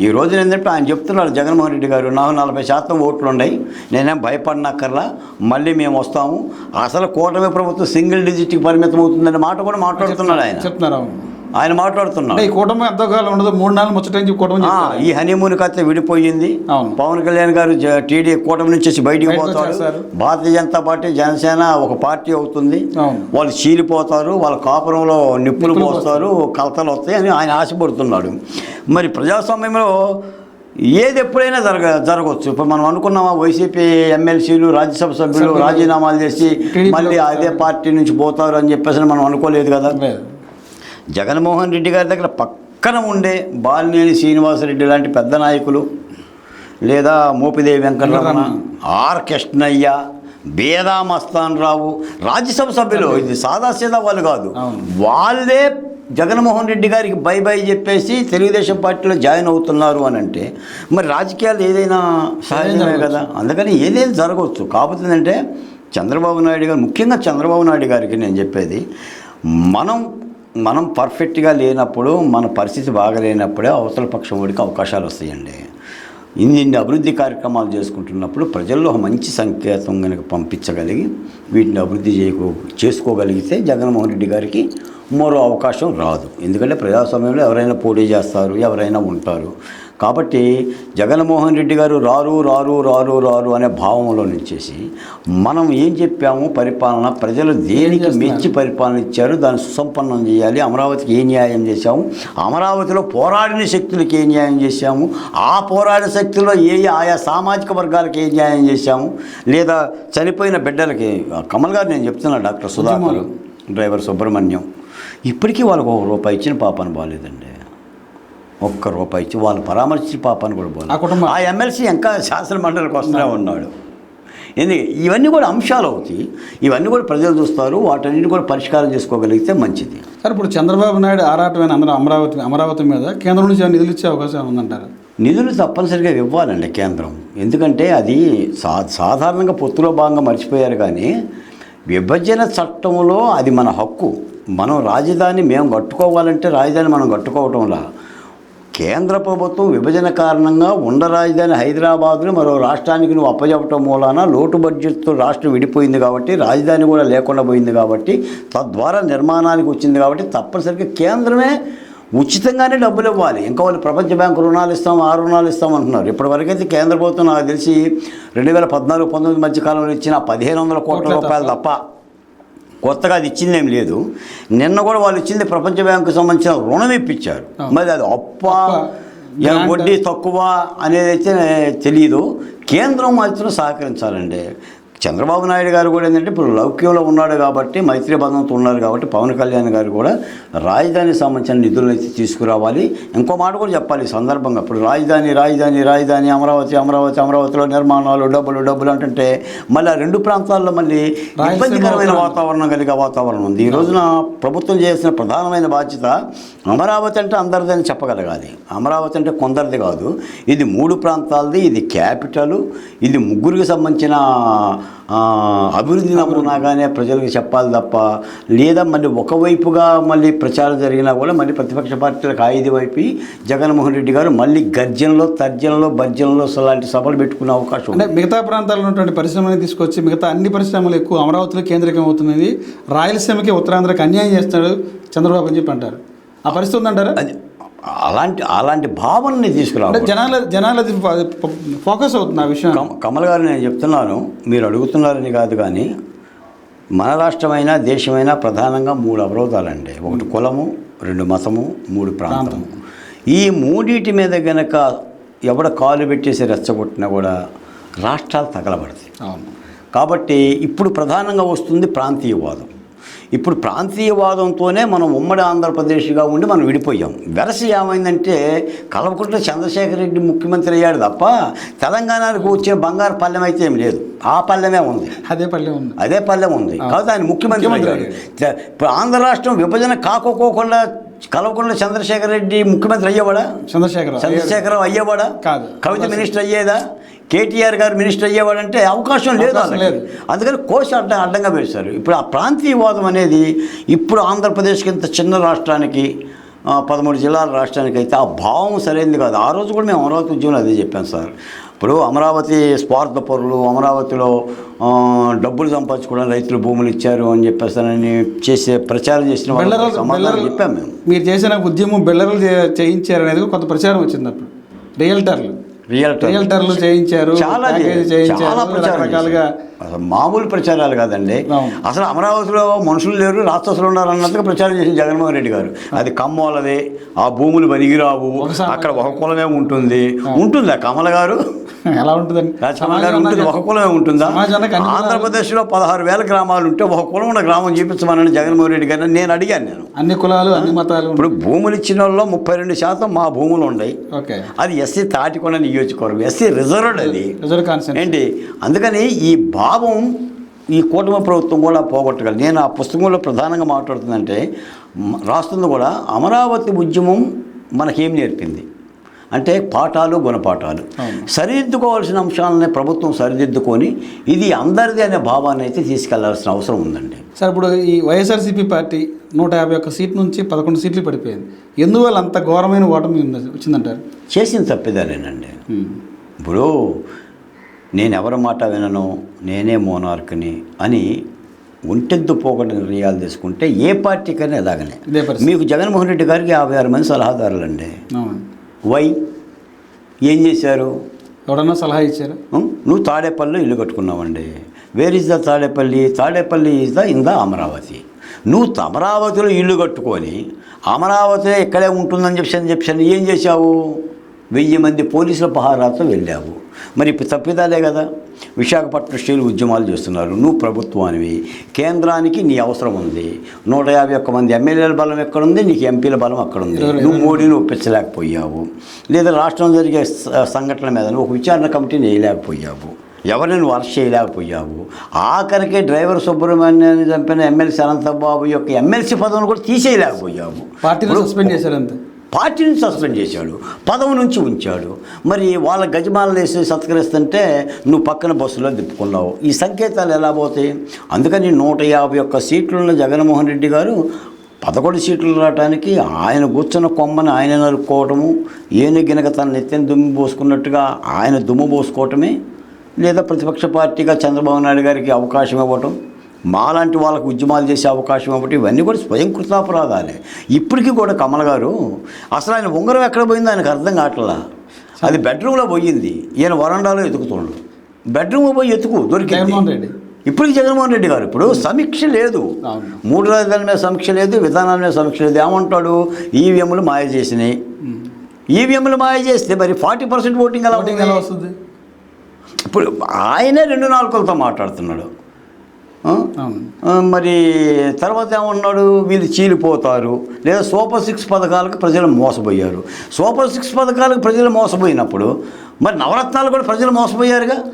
ఈ రోజున ఏంటంటే ఆయన చెప్తున్నారు జగన్మోహన్ రెడ్డి గారు నాకు నలభై శాతం ఓట్లు ఉన్నాయి నేనేం భయపడినక్కర్లా మళ్ళీ మేము వస్తాము అసలు కూటమి ప్రభుత్వం సింగిల్ డిజిట్కి పరిమితం అవుతుందనే మాట కూడా మాట్లాడుతున్నాడు ఆయన చెప్తున్నారు. ఆయన మాట్లాడుతున్నాడు ఈ కూటమి ఎంతకాలం ఉండదు మూడు నాలుగు ముచ్చటంచి కూటమి. ఈ హనీమూన్ కథ విడిపోయింది. పవన్ కళ్యాణ్ గారు టీడీ కూటమి నుంచి వచ్చి బయటికి పోతారు. భారతీయ జనతా పార్టీ జనసేన ఒక పార్టీ అవుతుంది. వాళ్ళు చీలిపోతారు వాళ్ళ కాపురంలో నిప్పులు పోస్తారు కలతలు వస్తాయి అని ఆయన ఆశపడుతున్నాడు మరి ప్రజాస్వామ్యంలో ఏది ఎప్పుడైనా జరగ జరగవచ్చు ఇప్పుడు మనం అనుకున్నామా వైసీపీ ఎమ్మెల్సీలు రాజ్యసభ సభ్యులు రాజీనామాలు చేసి మళ్ళీ అదే. పార్టీ నుంచి పోతారు అని చెప్పేసి మనం అనుకోలేదు కదా. జగన్మోహన్ రెడ్డి గారి దగ్గర పక్కన ఉండే బాలినేని శ్రీనివాసరెడ్డి లాంటి పెద్ద నాయకులు లేదా మోపిదేవి వెంకటరమణ ఆర్ కృష్ణయ్య బేదా మస్తాన్ రావు రాజ్యసభ సభ్యులు. ఇది సాదాసీదా వాళ్ళు కాదు. వాళ్ళే జగన్మోహన్ రెడ్డి గారికి బై బై చెప్పేసి తెలుగుదేశం పార్టీలో జాయిన్ అవుతున్నారు అని అంటే మరి రాజకీయాలు ఏదైనా సహజమే. కదా? అందుకని ఏదైనా జరగవచ్చు? కాకపోతే చంద్రబాబు నాయుడు గారు ముఖ్యంగా చంద్రబాబు నాయుడు గారికి నేను చెప్పేది మనం మనం పర్ఫెక్ట్గా లేనప్పుడు మన పరిస్థితి బాగలేనప్పుడే అవతల పక్షం వాడికి అవకాశాలు వస్తాయండి. ఇన్ని ఇన్ని అభివృద్ధి కార్యక్రమాలు చేసుకుంటున్నప్పుడు ప్రజల్లో ఒక మంచి సంకేతం కనుక పంపించగలిగి వీటిని అభివృద్ధి చేయకో చేసుకోగలిగితే జగన్మోహన్ రెడ్డి గారికి మరో అవకాశం రాదు. ఎందుకంటే ప్రజాస్వామ్యంలో ఎవరైనా పోటీ చేస్తారు ఎవరైనా ఉంటారు. కాబట్టి జగన్మోహన్ రెడ్డి గారు రారు రారు రారు రారు అనే భావంలో నుంచేసి మనం ఏం చెప్పాము? పరిపాలన ప్రజలు దేనికి? మెచ్చి పరిపాలన ఇచ్చారు? దాన్ని సుసంపన్నం చేయాలి. అమరావతికి ఏ న్యాయం చేశాము? అమరావతిలో పోరాడిన శక్తులకి ఏ న్యాయం చేశాము? ఆ పోరాడిన శక్తుల్లో ఏ ఏ ఆయా సామాజిక వర్గాలకు ఏ న్యాయం చేశాము? లేదా చనిపోయిన బిడ్డలకి కమల్ గారు నేను చెప్తున్నా డాక్టర్ సుధాకర్ డ్రైవర్ సుబ్రహ్మణ్యం ఇప్పటికీ వాళ్ళకు ఒక రూపాయి ఇచ్చిన పాపను బాగాలేదండి. ఒక్క రూపాయి ఇచ్చి వాళ్ళు పరామర్శించిన పాపాన్ని కూడా కుటుంబం- ఆ ఎమ్మెల్సీ ఇంకా శాసన మండలికి వస్తూనే ఉన్నాడు. ఎందుకు? ఇవన్నీ కూడా అంశాలు అవుతాయి. ఇవన్నీ కూడా ప్రజలు చూస్తారు. వాటన్నిటి కూడా పరిష్కారం చేసుకోగలిగితే మంచిది. సార్ ఇప్పుడు చంద్రబాబు నాయుడు ఆరాటమైన అందరూ అమరావతి అమరావతి మీద కేంద్రం నుంచి నిధులు ఇచ్చే అవకాశం ఉందంటారు? నిధులు తప్పనిసరిగా ఇవ్వాలండి కేంద్రం. ఎందుకంటే అది సా సాధారణంగా పొత్తులో భాగంగా మర్చిపోయారు కానీ విభజన చట్టంలో అది మన హక్కు. మనం రాజధాని మేము కట్టుకోవాలంటే రాజధాని మనం కట్టుకోవటంలా. కేంద్ర ప్రభుత్వం విభజన కారణంగా ఉండ రాజధాని హైదరాబాద్ను మరో రాష్ట్రానికి నువ్వు అప్పచెప్పటం మూలాన లోటు బడ్జెట్తో రాష్ట్రం విడిపోయింది కాబట్టి రాజధాని కూడా లేకుండా పోయింది కాబట్టి తద్వారా నిర్మాణానికి వచ్చింది కాబట్టి తప్పనిసరిగా కేంద్రమే ఉచితంగానే డబ్బులు ఇవ్వాలి. ఇంకా వాళ్ళు ప్రపంచ బ్యాంకు రుణాలు ఇస్తాం ఆ రుణాలు ఇస్తాం అంటున్నారు. ఇప్పటివరకైతే కేంద్ర ప్రభుత్వం నాకు తెలిసి రెండు వేల పద్నాలుగు పంతొమ్మిది మధ్య కాలంలో ఇచ్చిన పదిహేను వందల కోట్లే రూపాయలు తప్ప కొత్తగా అది ఇచ్చిందేం లేదు నిన్న కూడా వాళ్ళు ఇచ్చింది ప్రపంచ బ్యాంకు సంబంధించిన రుణం ఇప్పించారు. మరి అది అప్ప ఏం. వడ్డీ తక్కువ అనేది అయితే తెలియదు కేంద్రం మాత్రం సహకరించాలండి చంద్రబాబు నాయుడు గారు కూడా ఏంటంటే ఇప్పుడు లౌక్యంలో ఉన్నాడు కాబట్టి మైత్రి బంధంతో ఉన్నారు కాబట్టి పవన్ కళ్యాణ్ గారు కూడా రాజధానికి సంబంధించిన నిధులను అయితే తీసుకురావాలి. ఇంకో మాట కూడా చెప్పాలి ఈ సందర్భంగా. ఇప్పుడు రాజధాని రాజధాని రాజధాని అమరావతి అమరావతి అమరావతిలో నిర్మాణాలు డబ్బులు డబ్బులు అంటుంటే మళ్ళీ ఆ రెండు ప్రాంతాల్లో మళ్ళీ ఇబ్బందికరమైన. వాతావరణం కలిగే వాతావరణం ఉంది. ఈ రోజున ప్రభుత్వం చేసిన ప్రధానమైన బాధ్యత అమరావతి అంటే అందరిదని చెప్పగలగాలి. అమరావతి అంటే కొందరిది కాదు. ఇది మూడు ప్రాంతాలది ఇది క్యాపిటల్ ఇది ముగ్గురికి సంబంధించిన అభివృద్ధి నమూనాగానే ప్రజలకు చెప్పాలి తప్ప లేదా మళ్ళీ ఒకవైపుగా మళ్ళీ ప్రచారం జరిగినా కూడా మళ్ళీ ప్రతిపక్ష పార్టీలకు ఆయుధ వైపు జగన్మోహన్ రెడ్డి గారు మళ్ళీ గర్జనలో తర్జనలో భర్జనలో లాంటి సభలు పెట్టుకునే అవకాశం ఉంది. అంటే మిగతా ప్రాంతాల్లో ఉన్నటువంటి పరిశ్రమని తీసుకొచ్చి మిగతా అన్ని పరిశ్రమలు ఎక్కువ అమరావతిలో కేంద్రీకం అవుతున్నది. రాయలసీమకి ఉత్తరాంధ్రకి అన్యాయం చేస్తున్నాడు చంద్రబాబు అని చెప్పి అంటారు. ఆ పరిస్థితి ఉందంటారా? అది అలాంటి అలాంటి భావనని తీసుకురావాలి జనాల జనాలది ఫో- ఫోకస్ అవుతుంది ఆ విషయం. కమ- కమల్ గారు నేను చెప్తున్నాను మీరు అడుగుతున్నారని కాదు కానీ మన రాష్ట్రమైనా దేశమైనా ప్రధానంగా మూడు అవరోధాలండి. ఒకటి కులము రెండు మతము మూడు ప్రాంతము. ఈ మూడిటి మీద గనక ఎవడ కాలు పెట్టేసి రెచ్చగొట్టినా కూడా రాష్ట్రాలు తగలబడతాయి. అవును. కాబట్టి ఇప్పుడు ప్రధానంగా వస్తుంది ప్రాంతీయవాదం. ఇప్పుడు ప్రాంతీయవాదంతోనే మనం ఉమ్మడి ఆంధ్రప్రదేశ్గా ఉండి మనం విడిపోయాం. వెరసి ఏమైందంటే కల్వకుంట్ల చంద్రశేఖర్ రెడ్డి ముఖ్యమంత్రి అయ్యాడు తప్ప తెలంగాణకు వచ్చిన బంగారు పల్లెం అయితే ఏం లేదు. ఆ పల్లెమే ఉంది. అదే పల్లె ఉంది. అదే పల్లెం ఉంది. కాబట్టి ఆయన ముఖ్యమంత్రి అయ్యాడు. ఇప్పుడు ఆంధ్ర రాష్ట్రం విభజన కాకోకోకుండా కల్వకుంట్ల చంద్రశేఖర్ రెడ్డి ముఖ్యమంత్రి అయ్యేవాడా? చంద్రశేఖర్ చంద్రశేఖరం అయ్యేవాడా? కాదు. కవిత మినిస్టర్ అయ్యేదా? కేటీఆర్ గారు మినిస్టర్ అయ్యేవాడంటే అవకాశం లేదు. లేదు. అందుకని కోశ అడ్డ అడ్డంగా వేశారు ఇప్పుడు ఆ ప్రాంతీయవాదం అనేది ఇప్పుడు ఆంధ్రప్రదేశ్కి ఇంత చిన్న రాష్ట్రానికి పదమూడు జిల్లాల రాష్ట్రానికి అయితే ఆ భావం సరైనది కాదు. ఆ రోజు కూడా మేము అమరావతి ఉద్యమంలో అదే చెప్పాం సార్. ఇప్పుడు అమరావతి స్వార్థ పరులు అమరావతిలో డబ్బులు సంపాదించుకోవడం రైతులు భూములు ఇచ్చారు అని చెప్పేసి చేసే ప్రచారం చేసిన సమాధానం బెల్లరలు చెప్పాం మేము. మీరు చేసిన ఉద్యమం బెల్లరలు చేయించారు అనేది కొంత ప్రచారం వచ్చింది అప్పుడు. రియల్టర్లు రియల్టర్ రియల్టర్లు చేయించారు చాలా ప్యాకేజీ అసలు మామూలు ప్రచారాలు కాదండి. అసలు అమరావతిలో మనుషులు లేరు రాక్షసులు ఉన్నారు అన్నట్టుగా ప్రచారం చేసిన జగన్మోహన్ రెడ్డి గారు. అది కమ్మోలదే ఆ భూములు పనికిరావు అక్కడ ఒక కులమే ఉంటుంది. ఉంటుందా కమల గారు? ఎలా ఉంటుందండి? రాజకమల్ గారు ఉంటుంది ఒక కులమే ఉంటుందా? ఆంధ్రప్రదేశ్లో పదహారు వేల గ్రామాలు ఉంటే ఒక కులం ఉన్న గ్రామం చూపించమని జగన్మోహన్ రెడ్డి గారిని. నేను అడిగాను నేను. అన్ని కులాలు అన్ని మతాలు ఇప్పుడు భూములు ఇచ్చిన వాళ్ళలో ముప్పై రెండు శాతం మా భూములు ఉన్నాయి ఓకే. అది ఎస్సీ తాటికొండ నియోజకవర్గం ఎస్సీ రిజర్వ్డ్ అది. రిజర్వ్ ఏంటి? అందుకని ఈ భావం ఈ కూటమి ప్రభుత్వం కూడా పోగొట్టగలదు నేను ఆ పుస్తకంలో ప్రధానంగా మాట్లాడుతుందంటే రాస్తుంది కూడా అమరావతి ఉద్యమం మనకేం నేర్పింది? అంటే పాఠాలు గుణపాఠాలు. సరిదిద్దుకోవాల్సిన అంశాలని ప్రభుత్వం సరిదిద్దుకొని ఇది అందరిది అనే భావాన్ని అయితే తీసుకెళ్ళాల్సిన అవసరం ఉందండి. సార్ ఇప్పుడు ఈ వైఎస్ఆర్సీపీ పార్టీ నూట యాభై ఒక్క సీట్ నుంచి పదకొండు సీట్లు పడిపోయింది. ఎందువల్ల అంత ఘోరమైన ఓటమి వచ్చిందంటారు? చేసిన తప్పిదాలేనండి. ఇప్పుడు నేను ఎవరి మాట వినను? నేనే మోనార్క్ని అని ఒంటెద్దు పోగొట్టిన నిర్ణయాలు తీసుకుంటే ఏ పార్టీకైనా ఎలాగనే. మీకు జగన్మోహన్ రెడ్డి గారికి యాభై ఆరు మంది సలహాదారులండి. అవును. వై? ఏం చేశారు? ఎవడన్నా సలహా ఇచ్చారా? నువ్వు తాడేపల్లిలో ఇల్లు కట్టుకున్నావండి. Where is the Tadepalli? Tadepalli is the in the Amaravati. నువ్వు అమరావతిలో ఇల్లు కట్టుకొని అమరావతి ఇక్కడే ఉంటుందని చెప్పి చెప్పి ఏం చేశావు? వెయ్యి మంది పోలీసుల పహారాతో వెళ్ళావు. మరి ఇప్పుడు తప్పిదాలే కదా. విశాఖపట్నం స్టీల్ ఉద్యమాలు చేస్తున్నారు. నువ్వు ప్రభుత్వానివి. కేంద్రానికి నీ అవసరం ఉంది. నూట యాభై ఒక్క మంది ఎమ్మెల్యేల బలం ఎక్కడుంది? నీకు ఎంపీల బలం అక్కడ ఉంది నువ్వు మోడీని ఒప్పించలేకపోయావు. లేదా రాష్ట్రంలో జరిగే సంఘటనల మీద నువ్వు ఒక విచారణ కమిటీని వేయలేకపోయావు. ఎవరిని నువ్వు అరెస్ట్ చేయలేకపోయావు? ఆఖరికి డ్రైవర్ సుబ్రహ్మణ్యాన్ని చంపిన ఎమ్మెల్సీ అనంతబాబు యొక్క ఎమ్మెల్సీ పదవిని కూడా తీసేయలేకపోయావు. పార్టీని సస్పెండ్ చేశారు అంతే. పార్టీని సస్పెండ్ చేశాడు పదవి నుంచి ఉంచాడు. మరి వాళ్ళ గజమాలను వేసి సత్కరిస్తుంటే నువ్వు పక్కన బస్సులో తిప్పుకున్నావు. ఈ సంకేతాలు ఎలా పోతాయి? అందుకని నూట యాభై ఒక్క సీట్లున్న జగన్మోహన్ రెడ్డి గారు పదకొండు సీట్లు రావడానికి ఆయన కూర్చున్న కొమ్మని ఆయన నరుక్కోవటము ఏను గినక తన నెత్తిన దుమ్ము పోసుకున్నట్టుగా ఆయన దుమ్ము పోసుకోవటమే లేదా ప్రతిపక్ష పార్టీగా చంద్రబాబు నాయుడు గారికి అవకాశం ఇవ్వటం? మాలాంటి వాళ్ళకు ఉద్యమాలు చేసే అవకాశం ఇవ్వటం ఇవన్నీ కూడా స్వయం కృతాపరాధాలే ఇప్పటికీ కూడా కమల గారు అసలు ఆయన ఉంగరం ఎక్కడ పోయిందో ఆయనకు అర్థం కావట్లా. అది బెడ్రూమ్లో పోయింది. ఈయన వరండాలో ఎతుకుతుండు బెడ్రూమ్లో పోయి ఎతుకు దొరికింది. ఇప్పటికి జగన్మోహన్ రెడ్డి గారు ఇప్పుడు సమీక్ష లేదు. మూడు రాజధానుల మీద సమీక్ష లేదు విధానాల మీద సమీక్ష లేదు. ఏమంటాడు? ఈవీఎంలు మాయ చేసినాయి. ఈవీఎంలు మాయ చేస్తే మరి ఫార్టీ పర్సెంట్ ఓటింగ్ ఎలా ఓటింగ్ ఎలా? వస్తుంది? ఇప్పుడు ఆయనే రెండు నాలుగులతో మాట్లాడుతున్నాడు. మరి తర్వాత ఏమన్నాడు? వీళ్ళు చీలిపోతారు. లేదా సూపర్ సిక్స్ పథకాలకు ప్రజలు మోసపోయారు. సూపర్ సిక్స్ పథకాలకు ప్రజలు మోసపోయినప్పుడు మరి నవరత్నాలు కూడా ప్రజలు మోసపోయారుగా?